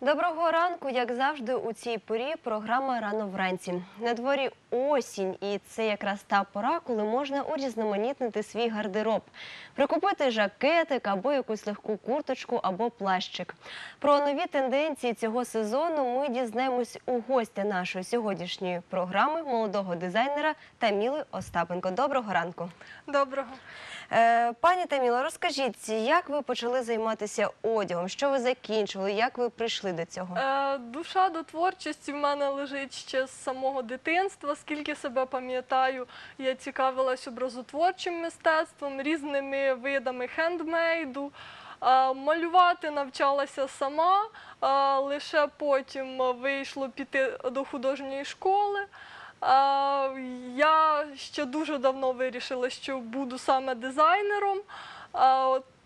Доброго ранку, як завжди, у цій порі програма рано вранці. На дворі осінь, і це якраз та пора, коли можна урізноманітнити свій гардероб, прикупити жакетик або якусь легку курточку або плащик. Про нові тенденції цього сезону ми дізнаємось у гостя нашої сьогоднішньої програми молодого дизайнера Таміли Остапенко. Доброго ранку. Доброго. Е, Пані Таміло, розкажіть, як ви почали займатися одягом? Що ви закінчили? Як ви прийшли до цього? Е, душа до творчості в мене лежить ще з самого дитинства. Скільки себе пам'ятаю, я цікавилась образотворчим мистецтвом, різними видами хендмейду. Е, малювати навчалася сама, е, лише потім вийшло піти до художньої школи. Я ще дуже давно вирішила, що буду саме дизайнером.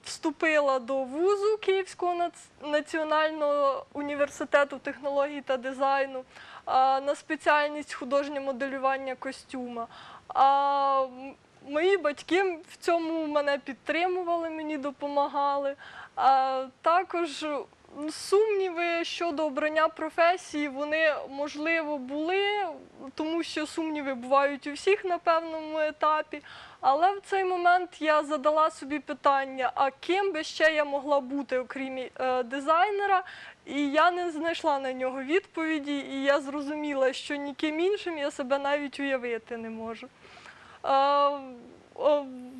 Вступила до вузу Київського національного університету технологій та дизайну на спеціальність художнє моделювання костюма. Мої батьки в цьому мене підтримували, мені допомагали. Також сумніви щодо обрання професії, вони можливо були, тому що сумніви бувають у всіх на певному етапі. Але в цей момент я задала собі питання: а ким би ще я могла бути, окрім е, дизайнера? І я не знайшла на нього відповіді, і я зрозуміла, що ніким іншим я себе навіть уявити не можу. Е,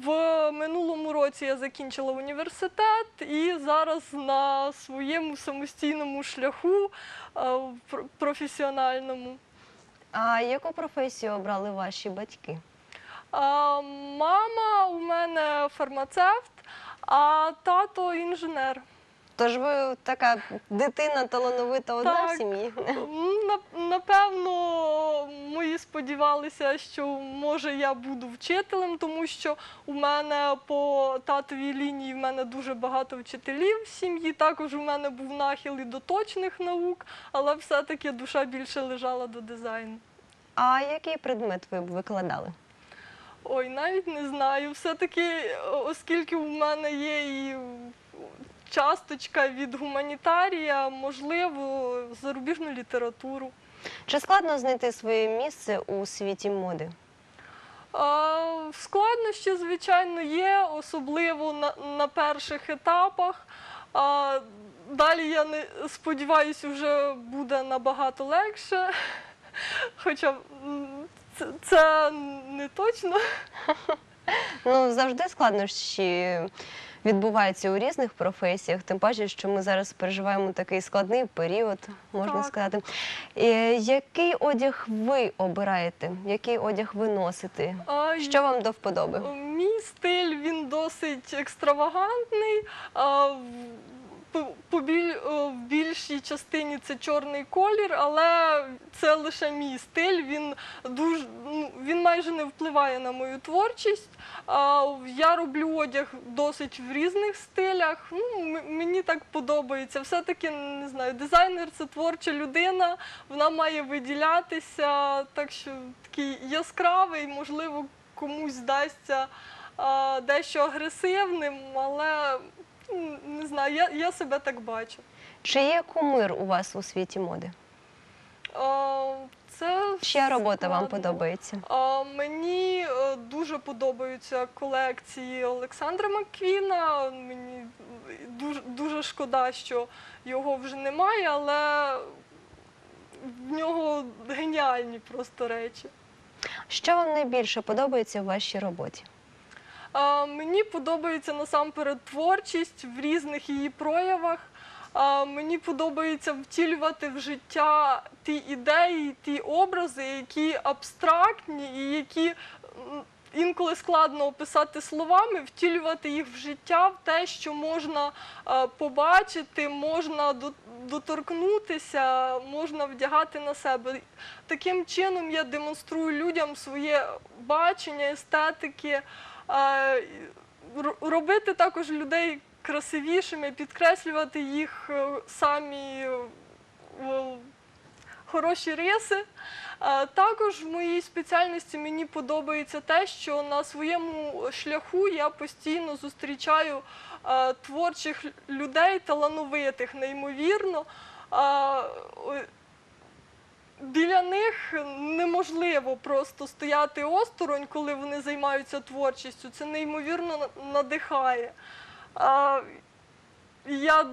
В минулому році я закінчила університет і зараз на своєму самостійному шляху е, професіональному. А яку професію обрали ваші батьки? А, мама у мене фармацевт, а тато інженер. Тож ви така дитина талановита одна Так. в сім'ї? Напевно, мої сподівалися, що може я буду вчителем, тому що у мене по татовій лінії в мене дуже багато вчителів в сім'ї. Також у мене був нахил і до точних наук, але все-таки душа більше лежала до дизайну. А який предмет ви б викладали? Ой, навіть не знаю. Все-таки, оскільки у мене є і часточка від гуманітарія, можливо, зарубіжну літературу. Чи складно знайти своє місце у світі моди? Складнощі, звичайно, є, особливо на, на перших етапах. А, Далі я не сподіваюся, вже буде набагато легше. Хоча це, це не точно. Ну завжди складнощі відбуваються у різних професіях, тим паче, що ми зараз переживаємо такий складний період, можна Так. сказати. І, Який одяг ви обираєте? Який одяг ви носите? А, Що вам до вподоби? Мій стиль він досить екстравагантний. А, в- більшій частині це чорний колір, але це лише мій стиль. Він дуже ну, він майже не впливає на мою творчість. Я роблю одяг досить в різних стилях. Ну, мені так подобається. Все-таки не знаю, дизайнер це творча людина, вона має виділятися, так що такий яскравий, можливо, комусь здасться дещо агресивним, але не знаю, я, я себе так бачу. Чи є кумир у вас у світі моди? А, це Чия робота вам подобається? А, Мені е, дуже подобаються колекції Олександра Макквіна. Мені дуже, дуже шкода, що його вже немає, але в нього геніальні просто речі. Що вам найбільше подобається в вашій роботі? Мені подобається насамперед творчість в різних її проявах. Мені подобається втілювати в життя ті ідеї, ті образи, які абстрактні і які інколи складно описати словами, втілювати їх в життя, в те, що можна побачити, можна доторкнутися, можна вдягати на себе. Таким чином я демонструю людям своє бачення, естетики, робити також людей красивішими, підкреслювати їх е, самі е, хороші риси. Також в моїй спеціальності мені подобається те, що на своєму шляху я постійно зустрічаю е, творчих людей, талановитих, неймовірно. Біля них неможливо просто стояти осторонь, коли вони займаються творчістю. Це неймовірно надихає. Я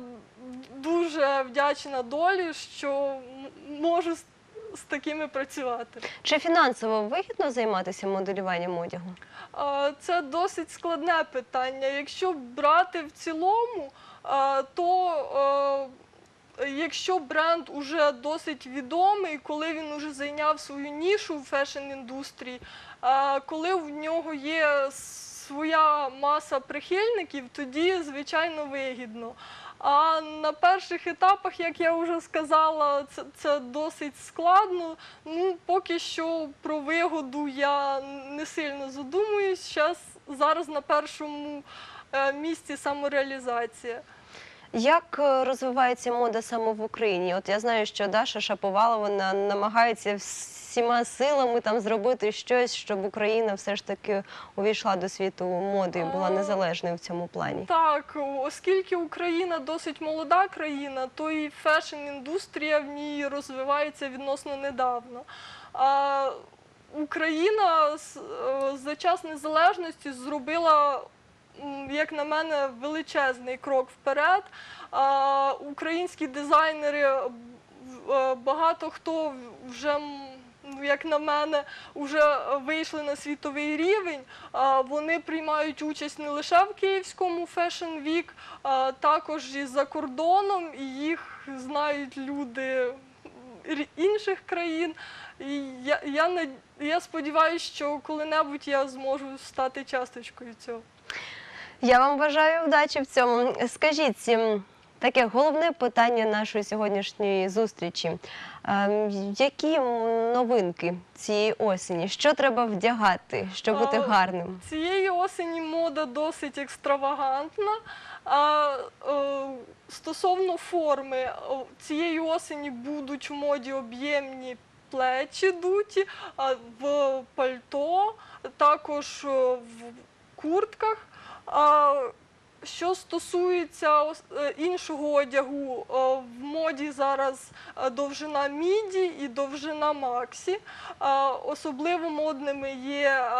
дуже вдячна долі, що можу з, з такими працювати. Чи фінансово вигідно займатися моделюванням одягу? Це досить складне питання. Якщо брати в цілому, то е, якщо бренд уже досить відомий, коли він уже зайняв свою нішу в фешн-індустрії, коли в нього є своя маса прихильників, тоді звичайно вигідно. А на перших етапах, як я вже сказала, це, це досить складно. Ну, поки що про вигоду я не сильно задумуюсь. Щас, зараз на першому е, місці самореалізація. Як е, розвивається мода саме в Україні? От я знаю, що Даша Шаповала вона намагається всіма силами там зробити щось, щоб Україна все ж таки увійшла до світу моди і була незалежною в цьому плані. Так, оскільки Україна досить молода країна, то і фешн-індустрія в ній розвивається відносно недавно. А Україна е, за час незалежності зробила, як на мене, величезний крок вперед. Українські дизайнери багато хто вже. ну, Як на мене, вже вийшли на світовий рівень. Вони приймають участь не лише в Київському Fashion Week, також і за кордоном, і їх знають люди інших країн. І я, я, я сподіваюся, що коли-небудь я зможу стати часточкою цього. Я вам бажаю вдачі в цьому. Скажіть, таке головне питання нашої сьогоднішньої зустрічі. Ем, Які новинки цієї осені? Що треба вдягати, щоб бути гарним? Цієї осені мода досить екстравагантна. А е, стосовно форми, цієї осені будуть в моді об'ємні плечі дуті, в пальто, також в куртках. Що стосується е, іншого одягу, в моді зараз е, довжина міді і довжина максі. Особливо модними є е,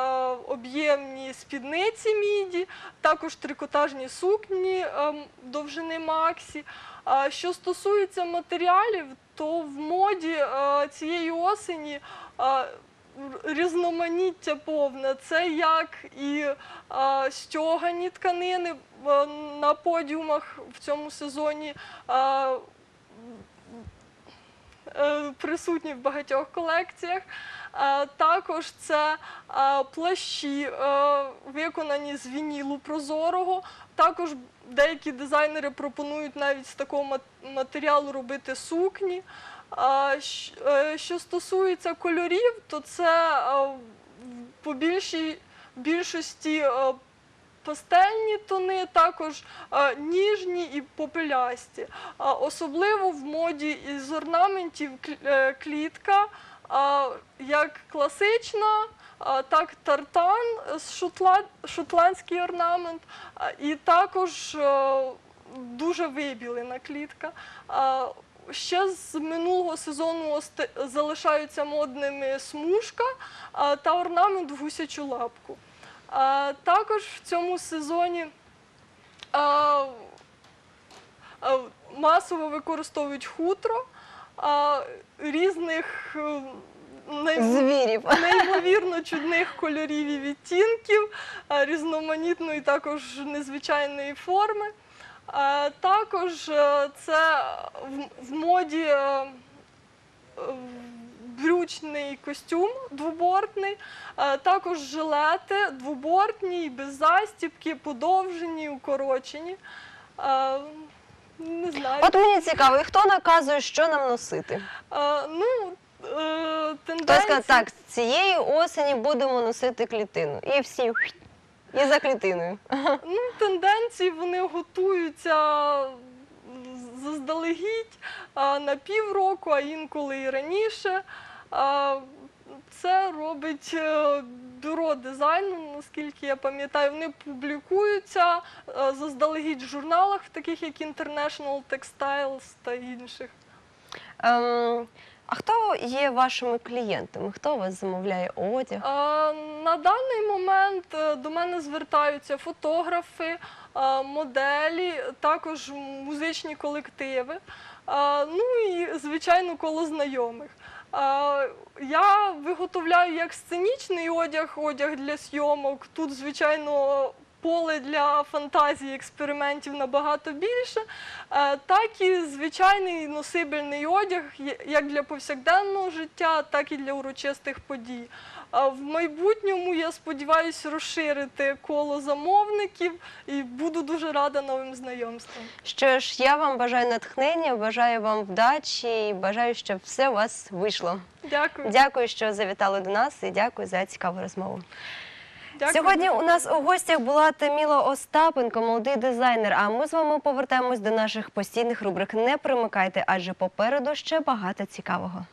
об'ємні спідниці міді, також трикотажні сукні довжини максі. Що стосується матеріалів, то в моді цієї осені різноманіття повне. Це як і стьогані тканини на подіумах в цьому сезоні. е, Присутні в багатьох колекціях. Також це плащі, е, виконані з вінілу прозорого. Також деякі дизайнери пропонують навіть з такого матеріалу робити сукні. Е, Що стосується кольорів, то це по більшості е, пастельні тони, також е, ніжні і попелясті. Особливо в моді із орнаментів клітка, як класична, так тартан, шотландський орнамент, і також дуже вибілена клітка. Ще з минулого сезону залишаються модними смужка та орнамент в гусячу лапку. Також в цьому сезоні масово використовують хутро різних Звірів. неймовірно чудних кольорів і відтінків, різноманітної також незвичайної форми. А, Також е, це в- моді е, е, брючний костюм двобортний, також жилети двобортні, без застібки, подовжені, укорочені. Не знаю. От мені цікаво, і хто наказує, що нам носити? Ну, е, тенденції... так, цієї осені будемо носити клітину. І всі і за клітиною. Ну, тенденції вони готуються заздалегідь на півроку, а інколи і раніше. Це робить е, бюро дизайну, наскільки я пам'ятаю. Вони публікуються е, заздалегідь в журналах, таких як International Textiles та інших. Ем, а хто є вашими клієнтами? Хто вас замовляє одяг? Е, На даний момент е, до мене звертаються фотографи, е, моделі, також музичні колективи. Ну і звичайно коло знайомих. Я виготовляю як сценічний одяг, одяг для зйомок. Тут, звичайно, поле для фантазії, експериментів набагато більше, е, так і звичайний носибельний одяг, як для повсякденного життя, так і для урочистих подій. В майбутньому я сподіваюся розширити коло замовників і буду дуже рада новим знайомствам. Що ж, я вам бажаю натхнення, бажаю вам вдачі і бажаю, щоб все у вас вийшло. Дякую. Дякую, що завітали до нас, і дякую за цікаву розмову. Сьогодні у нас у гостях була Таміла Остапенко, молодий дизайнер. А ми з вами повертаємось до наших постійних рубрик. Не примикайте, адже попереду ще багато цікавого.